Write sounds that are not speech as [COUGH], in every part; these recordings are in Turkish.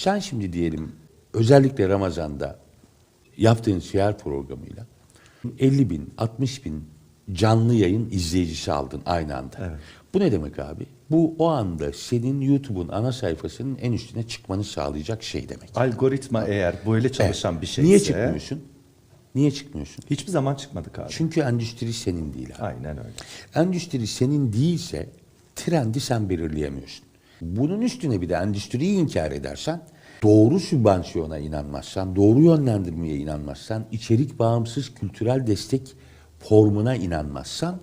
Sen şimdi diyelim özellikle Ramazan'da yaptığın şiar programıyla 50 bin, 60 bin canlı yayın izleyicisi aldın aynı anda. Evet. Bu ne demek abi? Bu o anda senin YouTube'un ana sayfasının en üstüne çıkmanı sağlayacak şey demek. Algoritma eğer böyle çalışan Evet. bir şeyse... Niye çıkmıyorsun? Niye çıkmıyorsun? Hiçbir zaman çıkmadık abi. Çünkü endüstri senin değil abi. Aynen öyle. Endüstri senin değilse trendi sen belirleyemiyorsun. Bunun üstüne bir de endüstriyi inkar edersen, doğru sübvansiyona inanmazsan, doğru yönlendirmeye inanmazsan, içerik bağımsız kültürel destek formuna inanmazsan,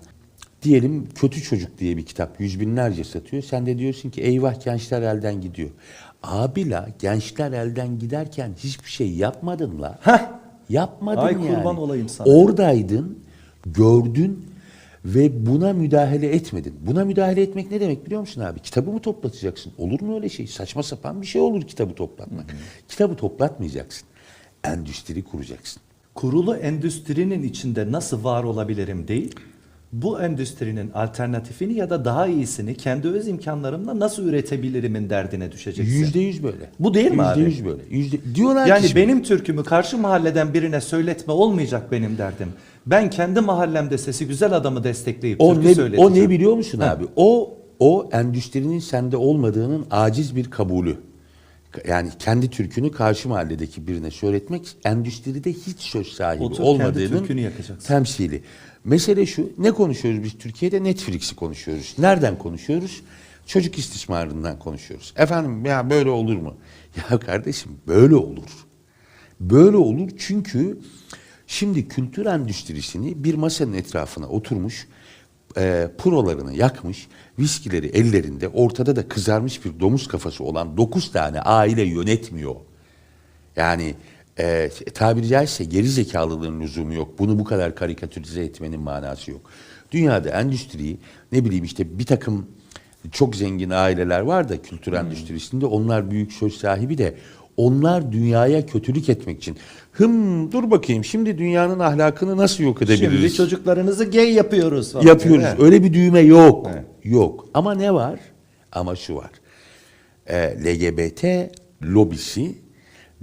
diyelim Kötü Çocuk diye bir kitap yüz binlerce satıyor. Sen de diyorsun ki eyvah gençler elden gidiyor. Abi la gençler elden giderken hiçbir şey yapmadın la. Yapmadın Ay yani. kurban olayım sana. Oradaydın, gördün ve buna müdahale etmedin. Buna müdahale etmek ne demek biliyor musun abi? Kitabı mı toplatacaksın? Olur mu öyle şey? Saçma sapan bir şey olur kitabı toplatmak. Kitabı toplatmayacaksın. Endüstri kuracaksın. Kurulu endüstrinin içinde nasıl var olabilirim değil, bu endüstrinin alternatifini ya da daha iyisini kendi öz imkanlarımla nasıl üretebilirimin derdine düşeceksin. Yüzde yüz böyle. Bu değil mi Yüzde abi? yüz böyle. Yüzde, diyorlar ki Yani şimdi- benim türkümü karşı mahalleden birine söyletme olmayacak benim derdim. Ben kendi mahallemde sesi güzel adamı destekleyip o türkü ne, söyleteceğim. o ne biliyor musun Ha. abi? O o endüstrinin sende olmadığının aciz bir kabulü. Yani kendi türkünü karşı mahalledeki birine söyletmek endüstride hiç söz sahibi Otur, olmadığının temsili. Mesele şu, ne konuşuyoruz biz Türkiye'de? Netflix'i konuşuyoruz. Nereden konuşuyoruz? Çocuk istismarından konuşuyoruz. Efendim ya böyle olur mu? [LAUGHS] Ya kardeşim böyle olur. Böyle olur çünkü şimdi kültür endüstrisini bir masanın etrafına oturmuş, e, prolarını yakmış, viskileri ellerinde, ortada da kızarmış bir domuz kafası olan dokuz tane aile yönetmiyor. Yani e, tabiri caizse geri zekalılığın lüzumu yok. Bunu bu kadar karikatürize etmenin manası yok. Dünyada endüstriyi ne bileyim işte bir takım çok zengin aileler var da kültür endüstrisinde onlar büyük söz sahibi de onlar dünyaya kötülük etmek için. Hım dur bakayım şimdi dünyanın ahlakını nasıl yok edebiliriz? Şimdi çocuklarınızı gay yapıyoruz falan. Yapıyoruz. Evet. Öyle bir düğme yok. Evet. Yok. Ama ne var? Ama şu var. Ee, LGBT lobisi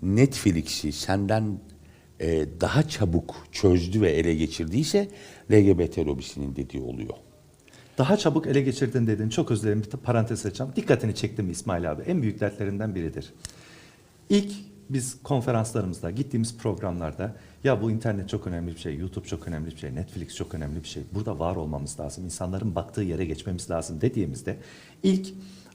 Netflix'i senden e, daha çabuk çözdü ve ele geçirdiyse LGBT lobisinin dediği oluyor. Daha çabuk ele geçirdin dedin. Çok özür dilerim. Bir parantez açacağım. Dikkatini çektim İsmail abi. En büyük dertlerinden biridir. İlk biz konferanslarımızda, gittiğimiz programlarda ya bu internet çok önemli bir şey, YouTube çok önemli bir şey, Netflix çok önemli bir şey. Burada var olmamız lazım. insanların baktığı yere geçmemiz lazım dediğimizde ilk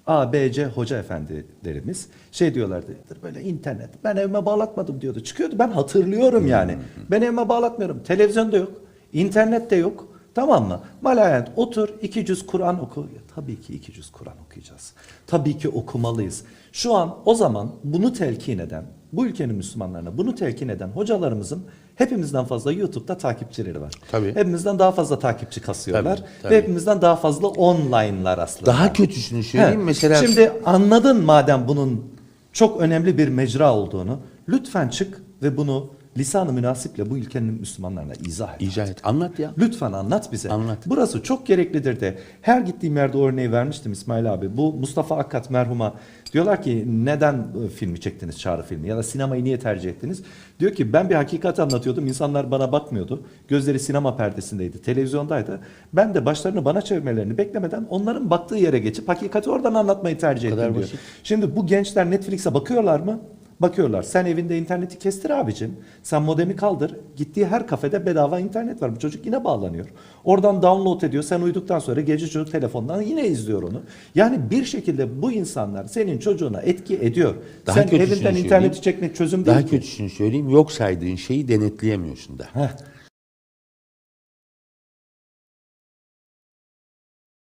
A, B, C hoca efendilerimiz şey diyorlardı. Böyle internet. Ben evime bağlatmadım diyordu. Çıkıyordu. Ben hatırlıyorum yani. Ben evime bağlatmıyorum. Televizyon da yok. internet de yok. Tamam mı? Malayent otur iki cüz Kur'an oku. Ya, tabii ki iki cüz Kur'an okuyacağız. Tabii ki okumalıyız. Şu an o zaman bunu telkin eden, bu ülkenin Müslümanlarına bunu telkin eden hocalarımızın hepimizden fazla YouTube'da takipçileri var. Tabii. Hepimizden daha fazla takipçi kasıyorlar. Tabii, tabii. Ve hepimizden daha fazla online'lar aslında. Daha kötüsünü söyleyeyim He, mesela. Şimdi anladın madem bunun çok önemli bir mecra olduğunu. Lütfen çık ve bunu lisan-ı münasiple bu ülkenin Müslümanlarına izah et. İcra et. Anlat ya. Lütfen anlat bize. Anlat. Burası çok gereklidir de her gittiğim yerde örneği vermiştim İsmail abi. Bu Mustafa Akkat merhuma diyorlar ki neden e, filmi çektiniz çağrı filmi ya da sinemayı niye tercih ettiniz? Diyor ki ben bir hakikat anlatıyordum. insanlar bana bakmıyordu. Gözleri sinema perdesindeydi. Televizyondaydı. Ben de başlarını bana çevirmelerini beklemeden onların baktığı yere geçip hakikati oradan anlatmayı tercih ettim diyor. basit. Şimdi bu gençler Netflix'e bakıyorlar mı? Bakıyorlar. Sen evinde interneti kestir abicim. Sen modemi kaldır. Gittiği her kafede bedava internet var. Bu çocuk yine bağlanıyor. Oradan download ediyor. Sen uyuduktan sonra gece çocuk telefondan yine izliyor onu. Yani bir şekilde bu insanlar senin çocuğuna etki ediyor. Daha Sen evinden interneti çekmek çözüm değil Daha ki. kötüsünü söyleyeyim. Yok saydığın şeyi denetleyemiyorsun da. Heh.